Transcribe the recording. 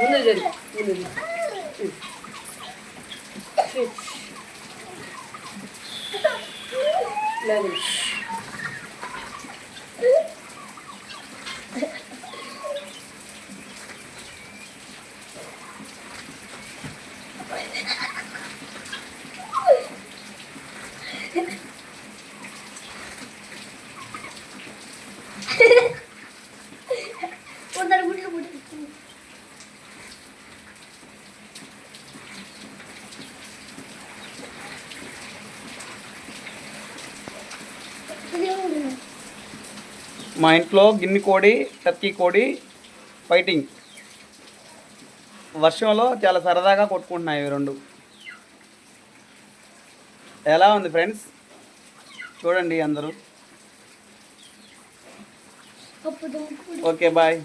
Bunu da verin. Bunu verin. Üç. Verin. మా ఇంట్లో గిన్నె కోడి టర్కీ కోడి ఫైటింగ్ వర్షంలో చాలా సరదాగా కొట్టుకుంటున్నాయి ఇవి రెండు. ఎలా ఉంది ఫ్రెండ్స్ చూడండి అందరూ. Okay bye